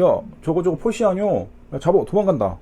야 저거 저거 포시 아니오? 야 잡아 도망간다.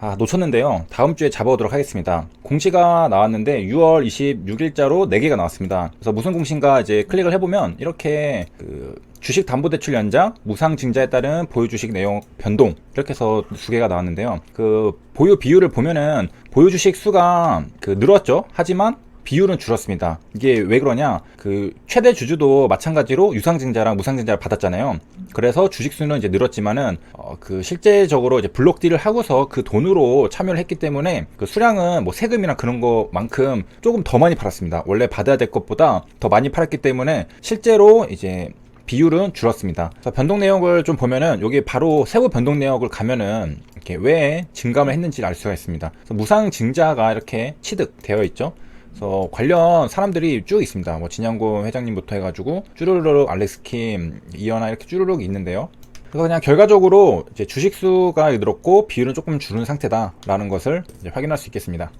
아 놓쳤는데요. 다음 주에 잡아오도록 하겠습니다. 공시가 나왔는데 6월 26일자로 4개가 나왔습니다. 그래서 무슨 공시인가 이제 클릭을 해보면 이렇게 그 주식 담보 대출 연장 무상 증자에 따른 보유 주식 내용 변동 이렇게 해서 두 개가 나왔는데요. 그 보유 비율을 보면은 보유 주식 수가 그 늘었죠? 하지만 비율은 줄었습니다. 이게 왜 그러냐? 그 최대 주주도 마찬가지로 유상증자랑 무상증자를 받았잖아요. 그래서 주식 수는 이제 늘었지만은 어, 그 실제적으로 이제 블록 딜을 하고서 그 돈으로 참여를 했기 때문에 그 수량은 뭐 세금이나 그런 거만큼 조금 더 많이 팔았습니다. 원래 받아야 될 것보다 더 많이 팔았기 때문에 실제로 이제 비율은 줄었습니다. 변동 내역을 좀 보면은 여기 바로 세부 변동 내역을 가면은 이렇게 왜 증감을 했는지를 알 수가 있습니다. 무상 증자가 이렇게 취득되어 있죠. 그래서 관련 사람들이 쭉 있습니다. 뭐 진양고 회장님부터 해가지고 쭈루룩 알렉스킴 이연아 이렇게 쭈루룩 있는데요. 그래서 그냥 결과적으로 이제 주식 수가 늘었고 비율은 조금 줄은 상태다라는 것을 확인할 수 있겠습니다.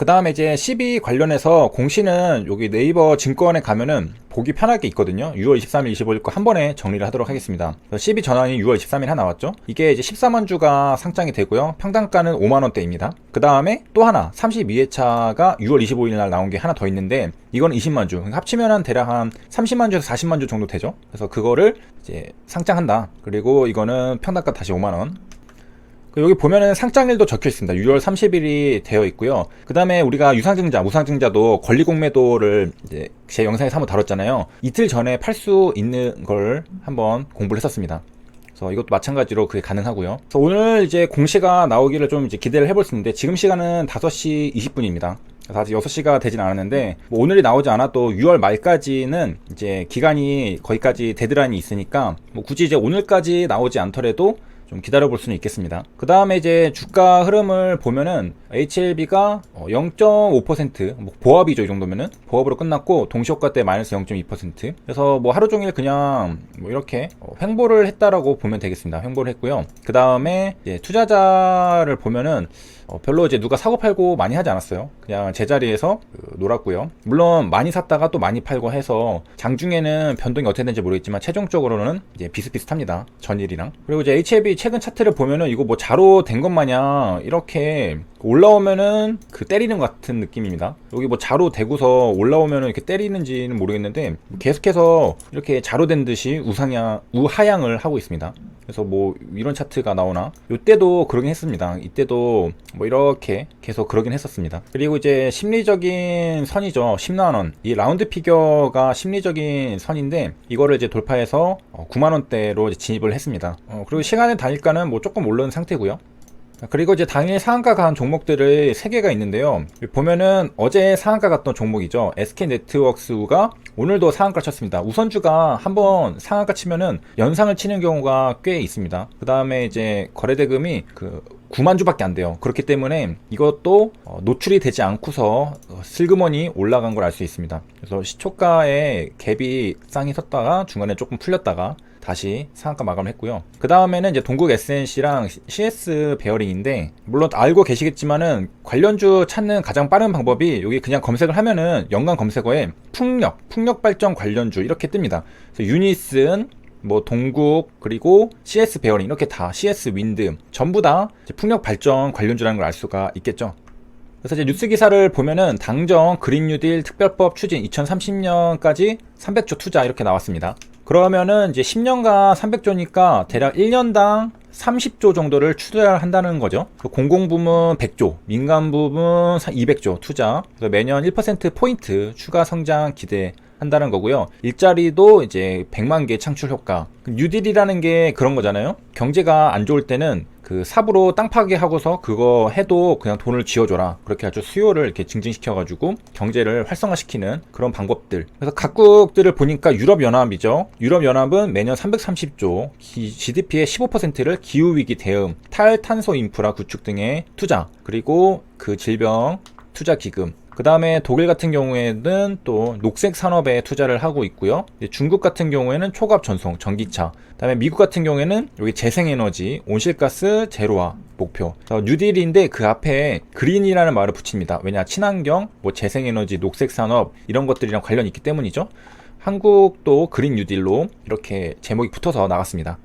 그 다음에 이제 12 관련해서 공시는 여기 네이버 증권에 가면은 보기 편하게 있거든요. 6월 23일, 25일 거 한 번에 정리를 하도록 하겠습니다. 12 전환이 6월 23일 에 나왔죠. 이게 이제 14만 주가 상장이 되고요. 평당가는 5만 원대입니다. 그 다음에 또 하나 32회차가 6월 25일 날 나온 게 하나 더 있는데 이건 20만 주. 그러니까 합치면 한 대략 한 30만 주에서 40만 주 정도 되죠. 그래서 그거를 이제 상장한다. 그리고 이거는 평당가 다시 5만 원. 그 여기 보면은 상장일도 적혀 있습니다. 6월 30일이 되어 있고요. 그 다음에 우리가 유상증자, 무상증자도 권리공매도를 이제 제 영상에서 한번 다뤘잖아요. 이틀 전에 팔 수 있는 걸 한번 공부를 했었습니다. 그래서 이것도 마찬가지로 그게 가능하고요. 그래서 오늘 이제 공시가 나오기를 좀 이제 기대를 해볼 수 있는데 지금 시간은 5시 20분입니다. 그래서 아직 6시가 되진 않았는데 뭐 오늘이 나오지 않아도 6월 말까지는 이제 기간이 거기까지 데드라인이 있으니까 뭐 굳이 이제 오늘까지 나오지 않더라도 좀 기다려 볼 수는 있겠습니다. 그 다음에 이제 주가 흐름을 보면은 HLB가 0.5%뭐 보합이죠 이 정도면은 보합으로 끝났고 동시효과 때 마이너스 0.2% 그래서 뭐 하루 종일 그냥 뭐 이렇게 어, 횡보를 했다라고 보면 되겠습니다. 횡보를 했고요. 그 다음에 투자자를 보면은 어, 별로 이제 누가 사고 팔고 많이 하지 않았어요. 그냥 제자리에서 그, 놀았고요. 물론 많이 샀다가 또 많이 팔고 해서 장중에는 변동이 어떻게 되는지 모르겠지만 최종적으로는 이제 비슷비슷합니다. 전일이랑. 그리고 이제 HLB 최근 차트를 보면은 이거 뭐 자로 된 것 마냥 이렇게 올라오면은 그 때리는 것 같은 느낌입니다. 여기 뭐 자로 되고서 올라오면은 이렇게 때리는지는 모르겠는데 계속해서 이렇게 자로 된 듯이 우상향, 우하향을 하고 있습니다. 그래서 뭐 이런 차트가 나오나 이때도 그러긴 했습니다. 이때도 뭐 이렇게 계속 그러긴 했었습니다. 그리고 이제 심리적인 선이죠. 10만 원. 이 라운드 피겨가 심리적인 선인데 이거를 이제 돌파해서 9만 원대로 진입을 했습니다. 어, 그리고 시간의 단일가는 뭐 조금 오른 상태고요. 그리고 이제 당일 상한가 간 종목들이 3개가 있는데요. 보면은 어제 상한가 갔던 종목이죠. SK 네트워크스가 오늘도 상한가 쳤습니다. 우선주가 한번 상한가 치면은 연상을 치는 경우가 꽤 있습니다. 그 다음에 이제 거래대금이 그 9만 주밖에 안 돼요. 그렇기 때문에 이것도 어, 노출이 되지 않고서 어, 슬그머니 올라간 걸 알 수 있습니다. 그래서 시초가에 갭이 쌍이 섰다가 중간에 조금 풀렸다가 다시 상한가 마감을 했고요. 그 다음에는 이제 동국 SNC랑 CS 베어링인데 물론 알고 계시겠지만은 관련주 찾는 가장 빠른 방법이 여기 그냥 검색을 하면은 연관 검색어에 풍력, 풍력 발전 관련주 이렇게 뜹니다. 그래서 유니슨 뭐 동국 그리고 CS 베어링 이렇게 다 CS 윈드 전부 다 풍력 발전 관련주라는 걸 알 수가 있겠죠. 그래서 이제 뉴스 기사를 보면은 당정 그린 뉴딜 특별법 추진 2030년까지 300조 투자 이렇게 나왔습니다. 그러면은 이제 10년간 300조니까 대략 1년당 30조 정도를 투자를 한다는 거죠. 공공 부문 100조, 민간 부문 200조 투자. 매년 1% 포인트 추가 성장 기대. 한다는 거고요. 일자리도 이제 100만 개 창출 효과. 뉴딜이라는 게 그런 거잖아요. 경제가 안 좋을 때는 그 삽으로 땅 파괴하고서 그거 해도 그냥 돈을 쥐어줘라. 그렇게 아주 수요를 이렇게 증진시켜가지고 경제를 활성화시키는 그런 방법들. 그래서 각국들을 보니까 유럽연합이죠. 유럽연합은 매년 330조, GDP의 15%를 기후위기 대응, 탈탄소 인프라 구축 등의 투자, 그리고 그 질병 투자 기금, 그 다음에 독일 같은 경우에는 또 녹색 산업에 투자를 하고 있고요. 중국 같은 경우에는 초갑 전송, 전기차. 그 다음에 미국 같은 경우에는 여기 재생에너지, 온실가스 제로화 목표. 뉴딜인데 그 앞에 그린이라는 말을 붙입니다. 왜냐 친환경, 뭐 재생에너지, 녹색 산업 이런 것들이랑 관련이 있기 때문이죠. 한국도 그린 뉴딜로 이렇게 제목이 붙어서 나갔습니다.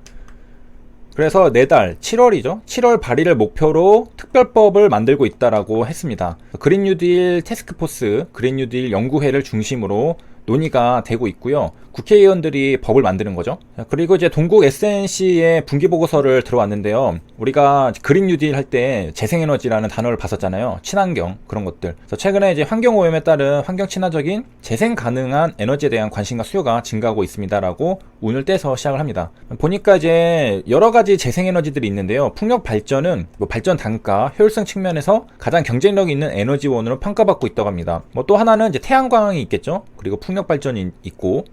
그래서 내달 7월이죠. 7월 발의를 목표로 특별법을 만들고 있다라고 했습니다. 그린 뉴딜 테스크포스, 그린 뉴딜 연구회를 중심으로 논의가 되고 있고요. 국회의원들이 법을 만드는 거죠. 그리고 이제 동국 SNC의 분기 보고서를 들어왔는데요. 우리가 그린 뉴딜 할 때 재생에너지라는 단어를 봤었잖아요. 친환경 그런 것들. 그래서 최근에 이제 환경 오염에 따른 환경 친화적인 재생 가능한 에너지에 대한 관심과 수요가 증가하고 있습니다라고 운을 떼서 시작을 합니다. 보니까 이제 여러 가지 재생 에너지들이 있는데요. 풍력 발전은 뭐 발전 단가, 효율성 측면에서 가장 경쟁력 있는 에너지원으로 평가받고 있다고 합니다. 뭐 또 하나는 이제 태양광이 있겠죠. 그리고 풍력 발전이 있고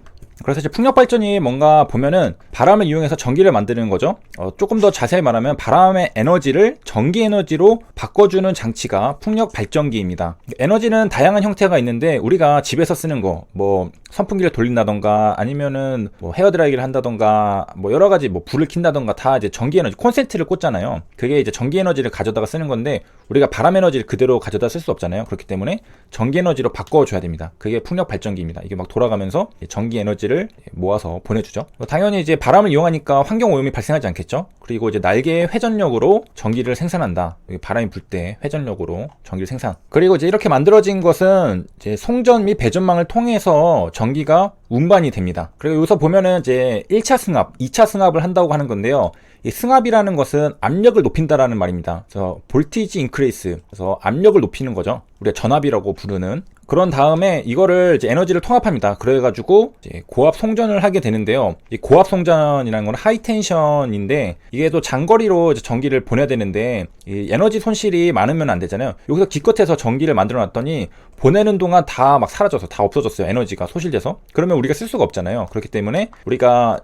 그래서 이제 풍력 발전이 뭔가 보면은 바람을 이용해서 전기를 만드는 거죠. 어, 조금 더 자세히 말하면 바람의 에너지를 전기 에너지로 바꿔주는 장치가 풍력 발전기입니다. 에너지는 다양한 형태가 있는데 우리가 집에서 쓰는 거, 뭐 선풍기를 돌린다던가 아니면은 뭐 헤어드라이기를 한다던가 뭐 여러 가지 뭐 불을 킨다던가 다 이제 전기 에너지 콘센트를 꽂잖아요. 그게 이제 전기 에너지를 가져다가 쓰는 건데 우리가 바람 에너지를 그대로 가져다 쓸 수 없잖아요. 그렇기 때문에 전기 에너지로 바꿔 줘야 됩니다. 그게 풍력 발전기입니다. 이게 막 돌아가면서 전기 에너지를 모아서 보내주죠. 당연히 이제 바람을 이용하니까 환경 오염이 발생하지 않겠죠. 그리고 이제 날개의 회전력으로 전기를 생산한다. 바람이 불 때 회전력으로 전기를 생산. 그리고 이제 이렇게 만들어진 것은 이제 송전 및 배전망을 통해서 전 기가 운반이 됩니다. 그리고 여기서 보면은 이제 1차 승합, 2차 승합을 한다고 하는 건데요. 이 승합이라는 것은 압력을 높인다라는 말입니다. 그래서 볼티지 인크레이스, 그래서 압력을 높이는 거죠. 우리가 전압이라고 부르는 그런 다음에 이거를 에너지를 통합합니다. 그래가지고 고압 송전을 하게 되는데요. 이 고압 송전이라는 건 하이텐션인데 이게 또 장거리로 전기를 보내야 되는데 이 에너지 손실이 많으면 안 되잖아요. 여기서 기껏해서 전기를 만들어 놨더니 보내는 동안 다 막 사라져서 다 없어졌어요. 에너지가 소실돼서. 그러면 우리가 쓸 수가 없잖아요. 그렇기 때문에 우리가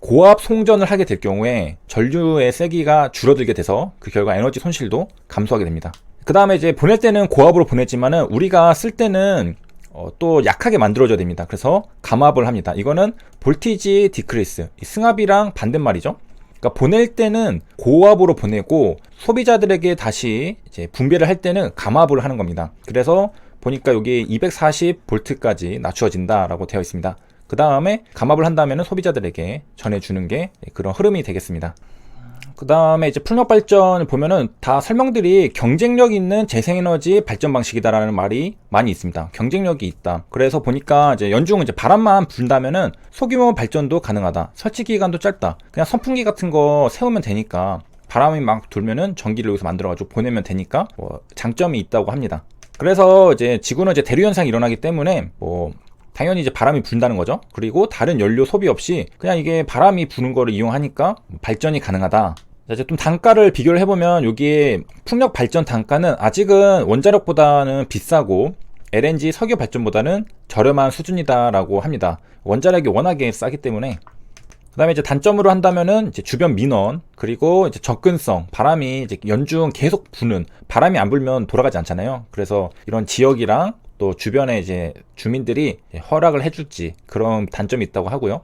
고압 송전을 하게 될 경우에 전류의 세기가 줄어들게 돼서 그 결과 에너지 손실도 감소하게 됩니다. 그 다음에 이제 보낼 때는 고압으로 보내지만은 우리가 쓸 때는 어, 또 약하게 만들어줘야 됩니다. 그래서 감압을 합니다. 이거는 볼티지 디크리스, 승합이랑 반대말이죠. 그러니까 보낼 때는 고압으로 보내고 소비자들에게 다시 이제 분배를 할 때는 감압을 하는 겁니다. 그래서 보니까 여기 240볼트까지 낮추어진다라고 되어 있습니다. 그 다음에 감압을 한다면 소비자들에게 전해주는 게 그런 흐름이 되겠습니다. 그 다음에 이제 풍력 발전을 보면은 다 설명들이 경쟁력 있는 재생에너지 발전 방식이다라는 말이 많이 있습니다. 경쟁력이 있다. 그래서 보니까 이제 연중은 이제 바람만 분다면은 소규모 발전도 가능하다. 설치 기간도 짧다. 그냥 선풍기 같은 거 세우면 되니까 바람이 막 돌면은 전기를 여기서 만들어가지고 보내면 되니까 뭐 장점이 있다고 합니다. 그래서 이제 지구는 이제 대류 현상이 일어나기 때문에 뭐 당연히 이제 바람이 분다는 거죠. 그리고 다른 연료 소비 없이 그냥 이게 바람이 부는 거를 이용하니까 발전이 가능하다. 자, 이제 좀 단가를 비교를 해보면 여기에 풍력 발전 단가는 아직은 원자력보다는 비싸고 LNG 석유 발전보다는 저렴한 수준이다라고 합니다. 원자력이 워낙에 싸기 때문에 그 다음에 이제 단점으로 한다면은 이제 주변 민원, 그리고 이제 접근성, 바람이 이제 연중 계속 부는, 바람이 안 불면 돌아가지 않잖아요. 그래서 이런 지역이랑 또 주변에 이제 주민들이 허락을 해줄지 그런 단점이 있다고 하고요.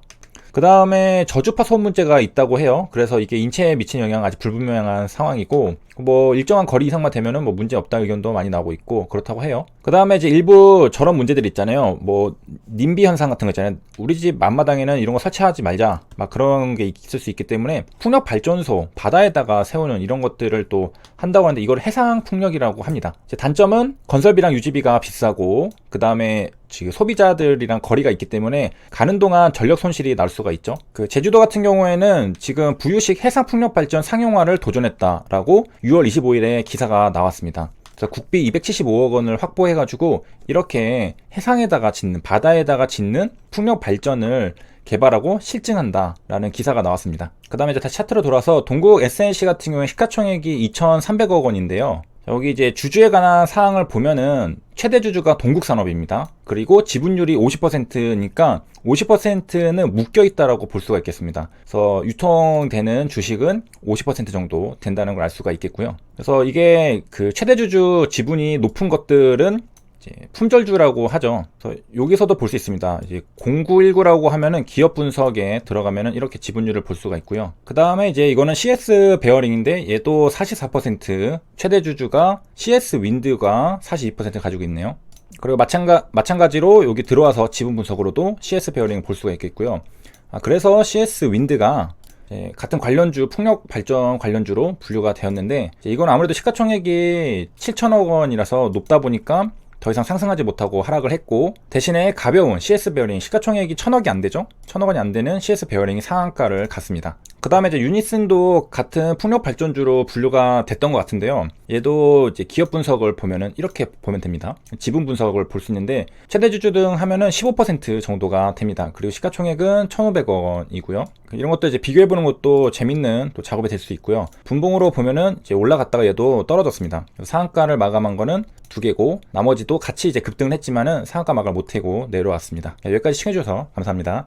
그 다음에 저주파 소음 문제가 있다고 해요. 그래서 이게 인체에 미치는 영향 아직 불분명한 상황이고 뭐 일정한 거리 이상만 되면은 뭐 문제 없다 의견도 많이 나오고 있고 그렇다고 해요. 그 다음에 이제 일부 저런 문제들 있잖아요. 뭐 님비 현상 같은 거 있잖아요. 우리 집 앞마당에는 이런 거 설치하지 말자. 막 그런 게 있을 수 있기 때문에 풍력 발전소 바다에다가 세우는 이런 것들을 또 한다고 하는데 이걸 해상 풍력이라고 합니다. 단점은 건설비랑 유지비가 비싸고 그 다음에 지금 소비자들이랑 거리가 있기 때문에 가는 동안 전력 손실이 날 수가 있죠. 그 제주도 같은 경우에는 지금 부유식 해상 풍력 발전 상용화를 도전했다라고 6월 25일에 기사가 나왔습니다. 국비 275억 원을 확보해가지고 이렇게 해상에다가 짓는 바다에다가 짓는 풍력 발전을 개발하고 실증한다라는 기사가 나왔습니다. 그 다음에 이제 다시 차트로 돌아서 동국 SNC 같은 경우에 시가총액이 2,300억 원인데요. 여기 이제 주주에 관한 사항을 보면은 최대 주주가 동국산업입니다. 그리고 지분율이 50%니까 50%는 묶여 있다라고 볼 수가 있겠습니다. 그래서 유통되는 주식은 50% 정도 된다는 걸 알 수가 있겠고요. 그래서 이게 그 최대 주주 지분이 높은 것들은 품절주라고 하죠. 여기서도 볼 수 있습니다. 이제 0919라고 하면은 기업 분석에 들어가면은 이렇게 지분율을 볼 수가 있고요. 그 다음에 이제 이거는 CS 베어링인데 얘도 44% 최대 주주가 CS 윈드가 42% 가지고 있네요. 그리고 마찬가, 마찬가지로 여기 들어와서 지분 분석으로도 CS 베어링을 볼 수가 있겠고요. 아, 그래서 CS 윈드가 같은 관련주 풍력 발전 관련주로 분류가 되었는데 이건 아무래도 시가총액이 7천억 원이라서 높다 보니까 더 이상 상승하지 못하고 하락을 했고 대신에 가벼운 CS 베어링 시가총액이 천억이 안 되죠? 천억 원이 안 되는 CS 베어링이 상한가를 갔습니다. 그 다음에 이제 유니슨도 같은 풍력 발전주로 분류가 됐던 것 같은데요. 얘도 이제 기업 분석을 보면은 이렇게 보면 됩니다. 지분 분석을 볼 수 있는데 최대 주주 등 하면은 15% 정도가 됩니다. 그리고 시가총액은 1,500억 원이고요. 이런 것도 이제 비교해 보는 것도 재밌는 또 작업이 될 수 있고요. 분봉으로 보면은 이제 올라갔다가 얘도 떨어졌습니다. 상한가를 마감한 거는 두 개고 나머지 도 같이 이제 급등을 했지만은 상한가 마감을 못하고 내려왔습니다. 여기까지 시청해주셔서 감사합니다